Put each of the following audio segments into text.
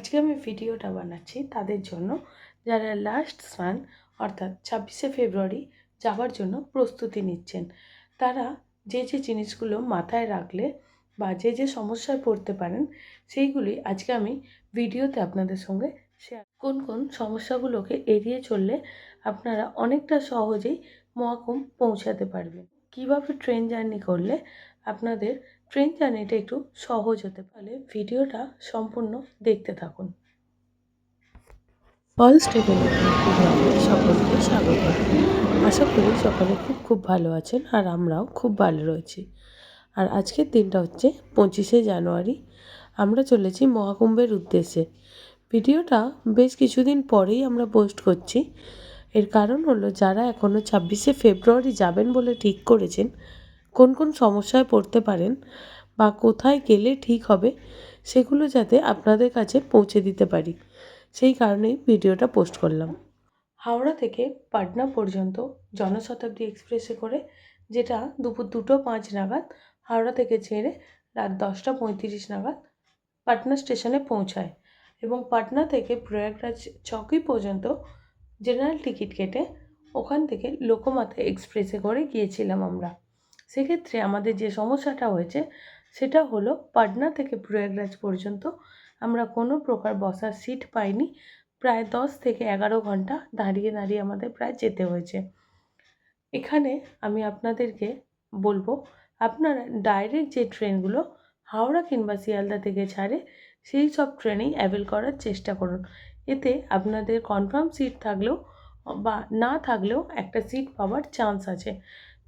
আজকে আমি ভিডিওটা বানাচ্ছি তাদের জন্য যারা লাস্ট স্নান, অর্থাৎ ছাব্বিশে ফেব্রুয়ারি যাওয়ার জন্য প্রস্তুতি নিচ্ছেন। তারা যে যে জিনিসগুলো মাথায় রাখলে বা যে যে সমস্যায় পড়তে পারেন, সেইগুলি আজকে আমি ভিডিওতে আপনাদের সঙ্গে শেয়ার কোন কোন সমস্যাগুলোকে এড়িয়ে চললে আপনারা অনেকটা সহজেই মহাকুম্ভ পৌঁছাতে পারবেন। কীভাবে ট্রেন জার্নি করলে আপনাদের ট্রেন জার্নিটা একটু সহজ হতে পারে ভিডিওটা সম্পূর্ণ দেখতে থাকুন। ফার্স্ট ডেভেলপমেন্ট সকলকে স্বাগত। আশা করি সকলে খুব খুব ভালো আছেন আর আমরাও খুব ভালো রয়েছি। আর আজকের দিনটা হচ্ছে পঁচিশে জানুয়ারি। আমরা চলেছি মহাকুম্ভের উদ্দেশ্যে। ভিডিওটা বেশ কিছুদিন পরেই আমরা পোস্ট করছি। এর কারণ হলো, যারা এখনও ছাব্বিশে ফেব্রুয়ারি যাবেন বলে ঠিক করেছেন কোন কোন সমস্যায় পড়তে পারেন বা কোথায় গেলে ঠিক হবে সেগুলো যাতে আপনাদের কাছে পৌঁছে দিতে পারি। সেই কারণেই ভিডিওটা পোস্ট করলাম। হাওড়া থেকে পাটনা পর্যন্ত জনশতাব্দী এক্সপ্রেসে করে যেটা দুপুর দুটো পাঁচ নাগাদ, হাওড়া থেকে ছেড়ে রাত দশটা পঁয়ত্রিশ নাগাদ পাটনা স্টেশনে পৌঁছায় এবং পাটনা থেকে প্রয়াগরাজ চৌকি পর্যন্ত জেনারেল টিকিট কেটে ওখান থেকে লোকমাতা এক্সপ্রেসে করে গিয়েছিলাম আমরা। সেক্ষেত্রে আমাদের যে সমস্যাটা হয়েছে, সেটা হলো পাটনা থেকে প্রয়াগরাজ পর্যন্ত আমরা কোনো প্রকার বসার সিট পাইনি। প্রায় দশ থেকে এগারো ঘণ্টা দাঁড়িয়ে দাঁড়িয়ে আমাদের প্রায় যেতে হয়েছে। এখানে আমি আপনাদেরকে বলব, আপনারা ডাইরেক্ট যে ট্রেনগুলো হাওড়া কিংবা শিয়ালদা থেকে ছাড়ে, সেই সব ট্রেনেই অ্যাভেল করার চেষ্টা করুন। এতে আপনাদের কনফার্ম সিট থাকলেও বা না থাকলেও একটা সিট পাওয়ার চান্স আছে।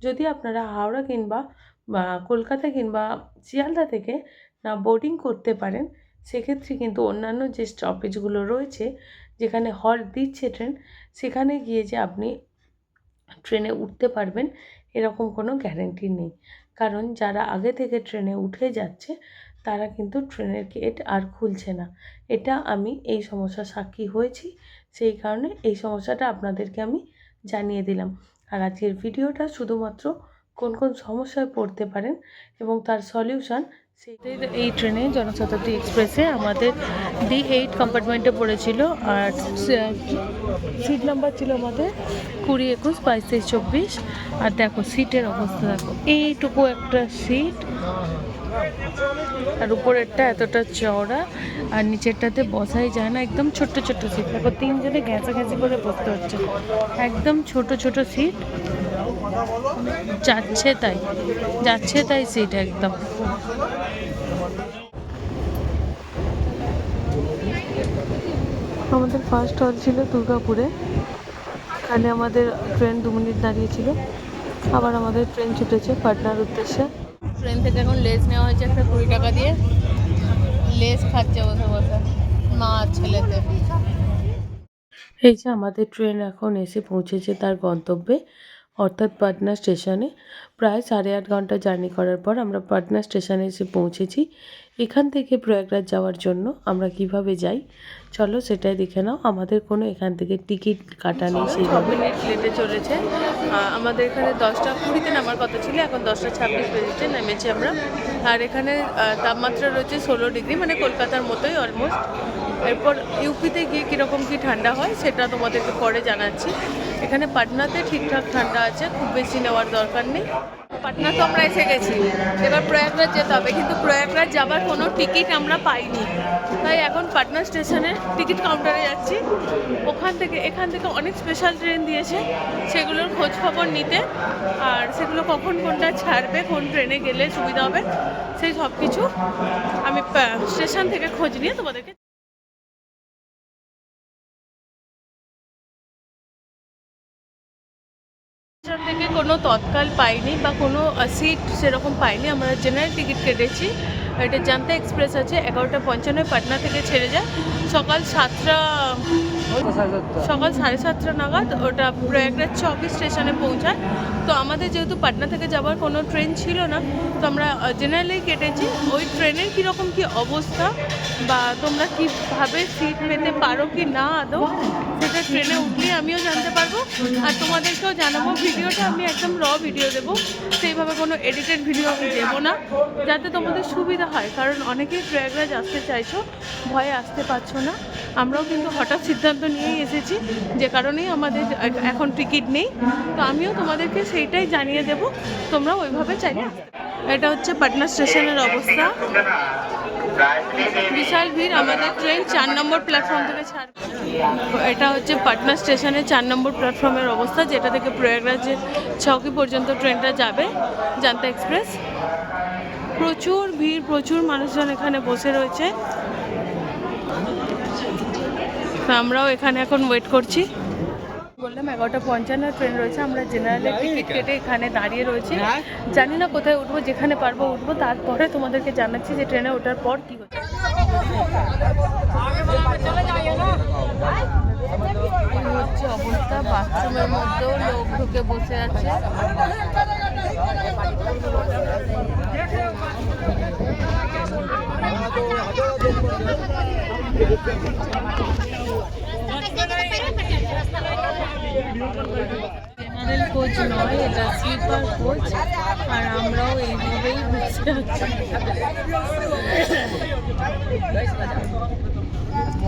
যদি আপনারা হাওড়া কিংবা কলকাতা কিংবা শিয়ালদা থেকে না বোর্ডিং করতে পারেন, সেক্ষেত্রে কিন্তু অন্যান্য যে স্টপেজগুলো রয়েছে, যেখানে হল্ট দিচ্ছে ট্রেন সেখানে গিয়ে যে আপনি ট্রেনে উঠতে পারবেন, এরকম কোনো গ্যারেন্টি নেই। কারণ যারা আগে থেকে ট্রেনে উঠে যাচ্ছে, তারা কিন্তু ট্রেনের গেট আর খুলছে না। এটা আমি এই সমস্যার সাক্ষী হয়েছি, সেই কারণে এই সমস্যাটা আপনাদেরকে আমি জানিয়ে দিলাম। আর আজকের ভিডিওটা শুধুমাত্র কোন কোন সমস্যায় পড়তে পারেন এবং তার সলিউশন সেটাই এই ট্রেনে জনশতাব্দী এক্সপ্রেসে আমাদের ডি এইট কম্পার্টমেন্টে পড়েছিল আর সিট নাম্বার ছিল আমাদের কুড়ি একুশ বাইশ তেইশ চব্বিশ। আর দেখো সিটের অবস্থা, দেখো এইটুকু একটা সিট। আর উপরেরটা এতটা চওড়া, আর নিচেরটাতে বসাই যায় না, একদম ছোট্ট ছোট্ট সিট দেখো, তিনজনে ঘ্যাঁচাঘ্যাঁচি করে বসতে হচ্ছে। একদম ছোট ছোট সিট যাচ্ছে তাই যাচ্ছে তাই সিট একদম। আমাদের ফার্স্ট হল ছিল দুর্গাপুরে। এখানে আমাদের ট্রেন দু মিনিট দাঁড়িয়েছিল। আবার আমাদের ট্রেন ছুটেছে পাটনার উদ্দেশ্যে। ট্রেন থেকে এখন লেস নেওয়া হয়েছে একটা কুড়ি টাকা দিয়ে। লেস খাচ্ছে বসে বসে। মা ছেলেতে। এই যে আমাদের ট্রেন এখন এসে পৌঁছেছে তার গন্তব্যে। অর্থাৎ পাটনা স্টেশনে প্রায় সাড়ে আট ঘণ্টা জার্নি করার পর আমরা পাটনা স্টেশনে এসে পৌঁছেছি। এখান থেকে প্রয়াগরাজ যাওয়ার জন্য আমরা কীভাবে যাই? চলো সেটাই দেখে নাও। আমাদের কোনো এখান থেকে টিকিট কাটা নেই সেইভাবে মিনিট লেটে চলেছে। আমাদের এখানে দশটা কুড়িতে নামার কথা ছিল এখন দশটা ছাব্বিশ বেজেছে নেমেছি আমরা। আর এখানে তাপমাত্রা রয়েছে ষোলো ডিগ্রি মানে কলকাতার মতোই অলমোস্ট এরপর ইউপিতে গিয়ে কীরকম কী ঠান্ডা হয় সেটা তোমাদেরকে পরে জানাচ্ছি। এখানে পাটনাতে ঠিকঠাক ঠান্ডা আছে, খুব বেশি নেওয়ার দরকার নেই। পাটনা তো আমরা এসে গেছি, এবার প্রয়াগরাজ যেতে হবে, কিন্তু প্রয়াগরাজ যাবার কোনো টিকিট আমরা পাইনি। তাই এখন পাটনা স্টেশনে টিকিট কাউন্টারে যাচ্ছি। ওখান থেকে, এখান থেকে অনেক স্পেশাল ট্রেন দিয়েছে, সেগুলোর খোঁজ খবর নিতে। আর সেগুলো কখন কোনটা ছাড়বে, কোন ট্রেনে গেলে সুবিধা হবে, সেই সব কিছু আমি স্টেশন থেকে খোঁজ নিয়ে তোমাদেরকে কোনো তৎকাল পাইনি বা কোনো সিট সেরকম পাইনি। আমরা জেনারেল টিকিট কেটেছি। এটা জানতা এক্সপ্রেস আছে। এগারোটা পঞ্চান্ন পাটনা থেকে ছেড়ে যায়। সকাল সাতটা সকাল সাড়ে সাতটা নাগাদ ওটা প্রয়াগরাজ চৌকি স্টেশনে পৌঁছায়। তো আমাদের যেহেতু পাটনা থেকে যাওয়ার কোনো ট্রেন ছিল না, তো আমরা জেনারেলি কেটেছি। ওই ট্রেনের কীরকম কী অবস্থা বা তোমরা কীভাবে সিট পেতে পারো কি না আদৌ, সেটা ট্রেনে উঠলে আমিও জানতে পারব। আর তোমাদেরকেও জানাব, ভিডিওটা আমি একদম র ভিডিও দেবো। সেইভাবে কোনো এডিটেড ভিডিও আমি দেবো না, যাতে তোমাদের সুবিধা হয়। কারণ অনেকেই প্রয়াগরাজ আসতে চাইছো, ভয়ে আসতে পারছ না। আমরাও কিন্তু হঠাৎ সিদ্ধান্ত নিয়েই এসেছি, যে কারণেই আমাদের এখন টিকিট নেই। তো আমিও তোমাদেরকে সেইটাই জানিয়ে দেব তোমরা ওইভাবে চাইলে এটা হচ্ছে পাটনা স্টেশনের অবস্থা। বিশাল ভিড়, আমাদের ট্রেন চার নম্বর প্ল্যাটফর্ম থেকে ছাড়বে এটা হচ্ছে পাটনা স্টেশনের চার নম্বর প্ল্যাটফর্মের অবস্থা, যেটা থেকে প্রয়াগরাজের চৌকি পর্যন্ত ট্রেনটা যাবে, জান্তা এক্সপ্রেস। প্রচুর ভিড়, প্রচুর মানুষজন এখানে বসে রয়েছে। আমরাও এখানে এখন ওয়েট করছি। বললাম এগারোটা পঞ্চান্ন ট্রেন রয়েছে আমরা জেনারেলের টিকিট কেটে এখানে দাঁড়িয়ে রয়েছি। জানি না কোথায় উঠবো যেখানে পারব উঠবো তারপরে তোমাদেরকে জানাচ্ছি যে ট্রেনে ওঠার পর কী হচ্ছে হচ্ছে অবস্থা বাথরুমের মধ্যেও লোক ঢুকে বসে আছে। জেনারেল কোচ নয় এটা স্লিপার কোচ আর আমরাও এইভাবেই বসে আছি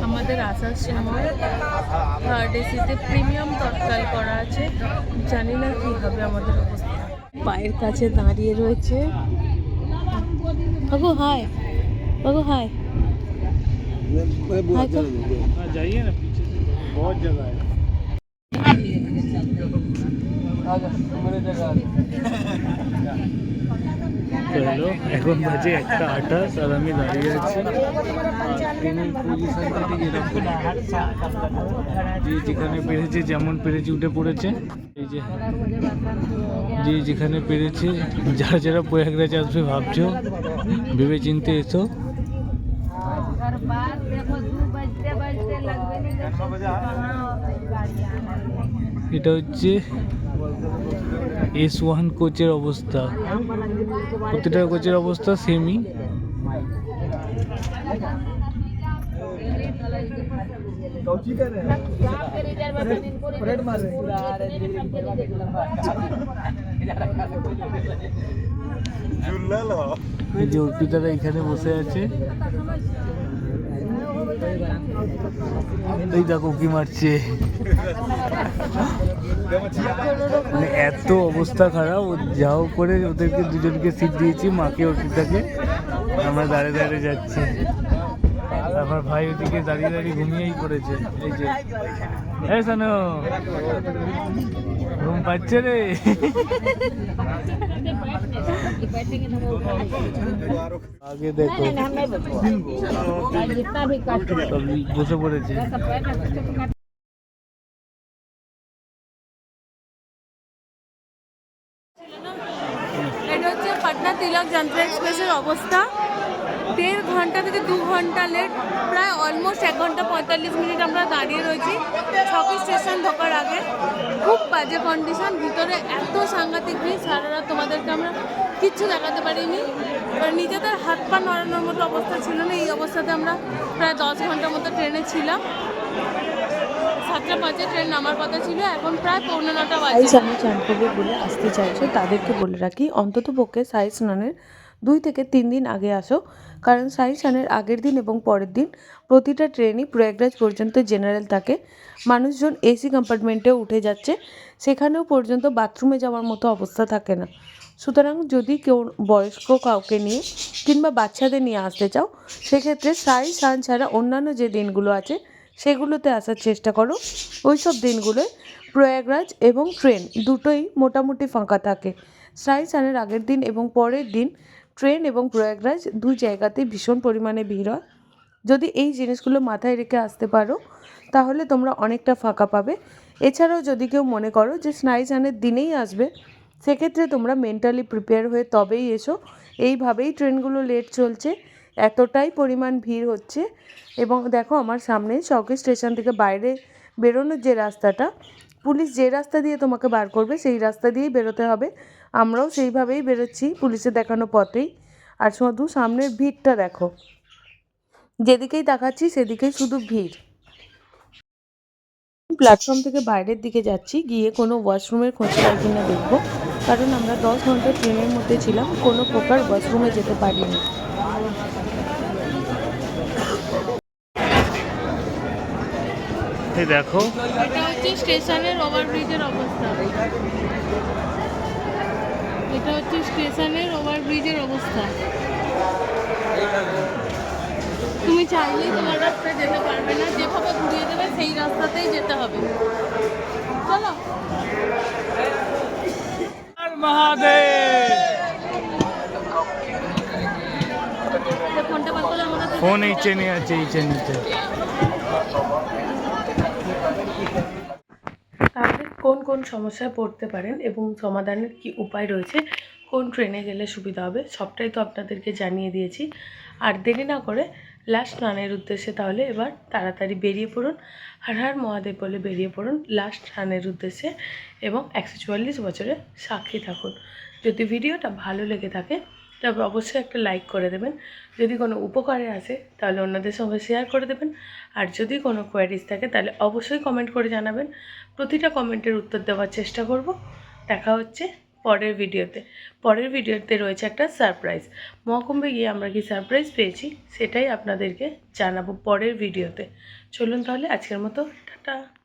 আমাদের আসার সময় থার্ড এসিতে প্রিমিয়াম তৎকাল করা আছে জানি না কী হবে আমাদের অবস্থা পায়ের কাছে দাঁড়িয়ে রয়েছে বাবু হাই বাবু হাই हाय तो जाइए ना पीछे से बहुत जगह है তো হ্যালো এখন বাজে একটা আঠাশ আর আমি দাঁড়িয়ে আছি যে যেখানে পেরেছে, যেমন পেরেছে, উঠে পড়েছে। এই যে যে যেখানে পেরেছে, যারা যারা প্রয়াগরাজ আসবে ভাবছ ভেবে চিনতে এসো। এটা হচ্ছে এস ওয়ান কোচের অবস্থা। প্রতিটা কোচের অবস্থা সেমই যে অর্পিতারা এখানে বসে আছে। এই দেখো মারছে। মানে এত অবস্থা খারাপ যাও করে ওদেরকে দুজনকে সিট দিয়েছি, মাকে ওষুধটাকে আমরা দাঁড়িয়ে দাঁড়িয়ে যাচ্ছি। আমার ভাই ওদিকে দাঁড়িয়ে দাঁড়িয়ে ঘুমিয়েই পড়েছে, এই যে। ঘুম পাচ্ছে রে। আগে দেখো। বসে পড়েছে। এটা হচ্ছে পাটনা তিলক যন্ত্র এক্সপ্রেসের অবস্থা। দেড় ঘণ্টা থেকে দু ঘণ্টা লেট প্রায় অলমোস্ট এক ঘণ্টা পঁয়তাল্লিশ মিনিট আমরা দাঁড়িয়ে রয়েছি ছকি স্টেশন ঢোকার আগে। খুব বাজে কন্ডিশন ভিতরে এত সাংঘাতিক ভিড়, সারা রাত তোমাদেরকে আমরা কিচ্ছু দেখাতে পারিনি। নিজেদের হাত পা নড়ানোর মতো অবস্থা ছিল না, এই অবস্থাতে আমরা প্রায় দশ ঘণ্টার মতো ট্রেনে ছিলাম। সাতটা পাঁচে ট্রেন নামার কথা ছিল, এখন প্রায় পৌনে নটা বাজে। স্নানে চান বলে আসতে চাইছো, তাদেরকে বলে রাখি অন্তত পক্ষে সাই স্নানের দুই থেকে তিন দিন আগে আসো। কারণ সাই স্নানের আগের দিন এবং পরের দিন প্রতিটা ট্রেনই প্রয়াগরাজ পর্যন্ত জেনারেল থাকে। মানুষজন এসি কম্পার্টমেন্টে উঠে যাচ্ছে। সেখানেও পর্যন্ত বাথরুমে যাওয়ার মতো অবস্থা থাকে না। সুতরাং যদি কেউ বয়স্ক কাউকে নিয়ে কিংবা বাচ্চাদের নিয়ে আসতে চাও, সেক্ষেত্রে সাই সান ছাড়া অন্যান্য যে দিনগুলো আছে, সেগুলোতে আসার চেষ্টা করো। ওই সব দিনগুলোয় প্রয়াগরাজ এবং ট্রেন দুটোই মোটামুটি ফাঁকা থাকে। সাই সানের আগের দিন এবং পরের দিন ট্রেন এবং প্রয়াগরাজ দুই জায়গাতেই ভীষণ পরিমাণে ভিড় হয়। যদি এই জিনিসগুলো মাথায় রেখে আসতে পারো, তাহলে তোমরা অনেকটা ফাঁকা পাবে। এছাড়াও যদি কেউ মনে করো যে স্নাইচানের দিনেই আসবে, সেক্ষেত্রে তোমরা মেন্টালি প্রিপেয়ার হয়ে তবেই এসো। এইভাবেই ট্রেনগুলো লেট চলছে, এতটাই পরিমাণ ভিড় হচ্ছে। এবং দেখো, আমার সামনে চৌকি স্টেশন থেকে বাইরে বেরোনোর যে রাস্তাটা পুলিশ যে রাস্তা দিয়ে তোমাকে বার করবে, সেই রাস্তা দিয়েই বেরোতে হবে। আমরাও সেইভাবেই বেরোচ্ছি পুলিশে দেখানো পথেই। আর শুধু সামনের ভিড়টা দেখো। যেদিকেই তাকাচ্ছি, সেদিকেই শুধু ভিড়। প্ল্যাটফর্ম থেকে বাইরের দিকে যাচ্ছি, গিয়ে কোনো ওয়াশরুমের খোঁজ পাই কিনা দেখব। কারণ আমরা দশ ঘণ্টা ট্রেনের মধ্যে ছিলাম, কোনো প্রকার ওয়াশরুমে যেতে পারিনি। এই দেখো। এটা হচ্ছে স্টেশনের ওভারব্রিজের অবস্থা। এটা হচ্ছে স্টেশনের ওভারব্রিজের অবস্থা। তুমি চাইলেই তোমার রাস্তায় যেতে পারবে না। যেভাবে ঘুরিয়ে দেবে সেই রাস্তাতেই যেতে হবে। চলো। ফোন এই চেনে আছে এই চেনিতে তাহলে কোন সমস্যায় পড়তে পারেন এবং সমাধানের কি উপায় রয়েছে, কোন ট্রেনে গেলে সুবিধা হবে, সবটাই তো আপনাদেরকে জানিয়ে দিয়েছি। আর দেরি না করে লাস্ট স্নানের উদ্দেশ্যে তাহলে এবার তাড়াতাড়ি বেরিয়ে পড়ুন। হার হার মহাদেব বলে বেরিয়ে পড়ুন লাস্ট স্নানের উদ্দেশ্যে এবং একশো চুয়াল্লিশ বছরের সাক্ষী থাকুন। যদি ভিডিওটা ভালো লেগে থাকে তবে অবশ্যই একটা লাইক করে দেবেন। যদি কোনো উপকারে আসে, তাহলে অন্যদের সঙ্গে শেয়ার করে দেবেন। আর যদি কোনো কোয়ারিজ থাকে, তাহলে অবশ্যই কমেন্ট করে জানাবেন। প্রতিটা কমেন্টের উত্তর দেওয়ার চেষ্টা করব। দেখা হচ্ছে পরের ভিডিওতে পরের ভিডিওতে রয়েছে একটা সারপ্রাইজ মহকুম্বে গিয়ে আমরা কি সারপ্রাইজ পেয়েছি, সেটাই আপনাদেরকে জানাব পরের ভিডিওতে চলুন তাহলে আজকের মতো, টাটা।